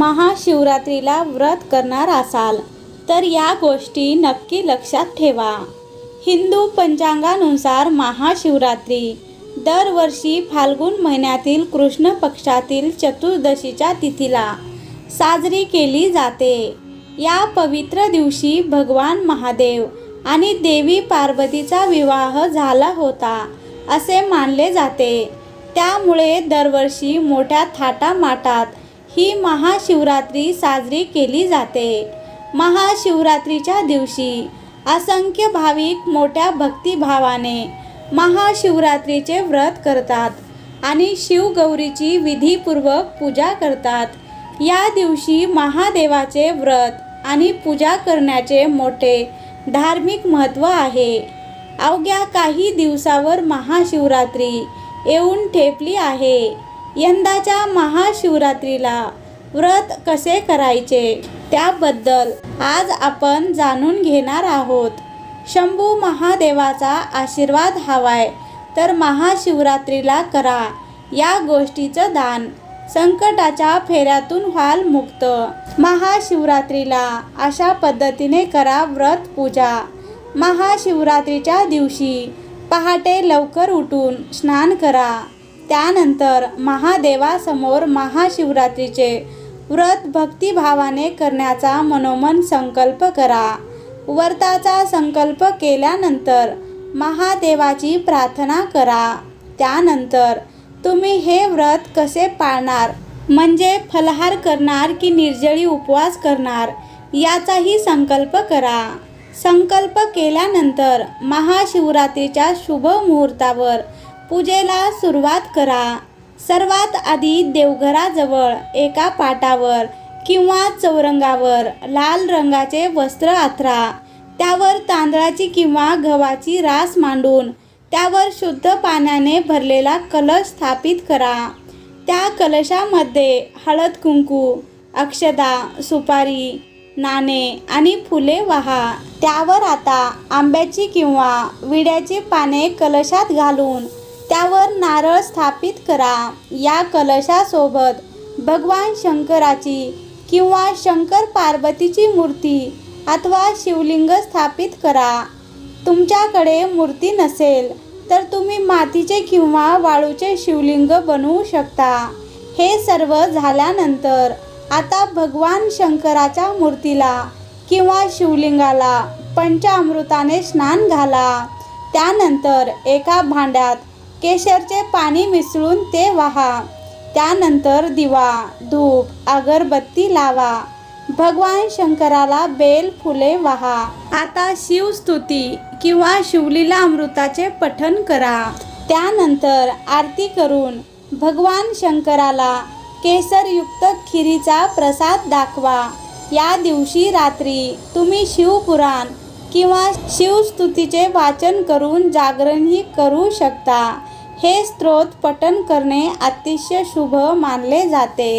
महाशिवरात्रीला व्रत करणार असाल तर या गोष्टी नक्की लक्षात ठेवा. हिंदू पंचांगानुसार महाशिवरात्री दरवर्षी फाल्गुन महिन्यातील कृष्ण पक्षातील चतुर्दशीच्या तिथीला साजरी केली जाते. या पवित्र दिवशी भगवान महादेव आणि देवी पार्वतीचा विवाह झाला होता असे मानले जाते. त्यामुळे दरवर्षी मोठ्या थाटामाटात ही महाशिवरात्री साजरी केली जाते. महाशिवरात्रीच्या दिवशी असंख्य भाविक मोठ्या भक्तिभावाने महाशिवरात्रीचे व्रत करतात आणि शिवगौरीची विधीपूर्वक पूजा करतात. या दिवशी महादेवाचे व्रत आणि पूजा करण्याचे मोठे धार्मिक महत्त्व आहे. अवघ्या काही दिवसावर महाशिवरात्री येऊन ठेपली आहे. यंदाच्या महाशिवरात्रीला व्रत कसे करायचे त्याबद्दल आज आपण जाणून घेणार आहोत. शंभू महादेवाचा आशीर्वाद हवाय तर महाशिवरात्रीला करा. या गोष्टीचं दान संकटाच्या फेऱ्यातून व्हाल मुक्त. महाशिवरात्रीला अशा पद्धतीने करा व्रत पूजा. महाशिवरात्रीच्या दिवशी पहाटे लवकर उठून स्नान करा. त्यानंतर महादेवासमोर महाशिवरात्रीचे व्रत भक्तिभावाने करण्याचा मनोमन संकल्प करा. व्रताचा संकल्प केल्यानंतर महादेवाची प्रार्थना करा. त्यानंतर तुम्ही हे व्रत कसे पाळणार? म्हणजे फलहार करणार की निर्जळी उपवास करणार? याचाही संकल्प करा. संकल्प केल्यानंतर महाशिवरात्रीच्या शुभ मुहूर्तावर पूजेला सुरुवात करा. सर्वात आधी देवघराजवळ एका पाटावर किंवा चौरंगावर लाल रंगाचे वस्त्र आथरा. त्यावर तांदळाची किंवा गव्हाची रास मांडून त्यावर शुद्ध पाण्याने भरलेला कलश स्थापित करा. त्या कलशामध्ये हळद कुंकू अक्षदा सुपारी नाणे आणि फुले वाहा. त्यावर आता आंब्याची किंवा विड्याची पाने कलशात घालून त्यावर नारळ स्थापित करा. या कलशासोबत भगवान शंकराची किंवा शंकर पार्वतीची मूर्ती अथवा शिवलिंग स्थापित करा. तुमच्याकडे मूर्ती नसेल तर तुम्ही मातीचे किंवा वाळूचे शिवलिंग बनवू शकता. हे सर्व झाल्यानंतर आता भगवान शंकराच्या मूर्तीला किंवा शिवलिंगाला पंचामृताने स्नान घाला. त्यानंतर एका भांड्यात केशरचे पाणी मिसळून ते वाहा. त्यानंतर दिवा धूप अगरबत्ती लावा. भगवान शंकराला बेल फुले वाहा. आता शिवस्तुती किंवा शिवलीला अमृताचे पठण करा. त्यानंतर आरती करून भगवान शंकराला केसरयुक्त खिरीचा प्रसाद दाखवा. या दिवशी रात्री तुम्ही शिवपुराण किंवा शिवस्तुतीचे वाचन करून जागरणही करू शकता. हे स्तोत्र पठण करणे अतिशय शुभ मानले जाते.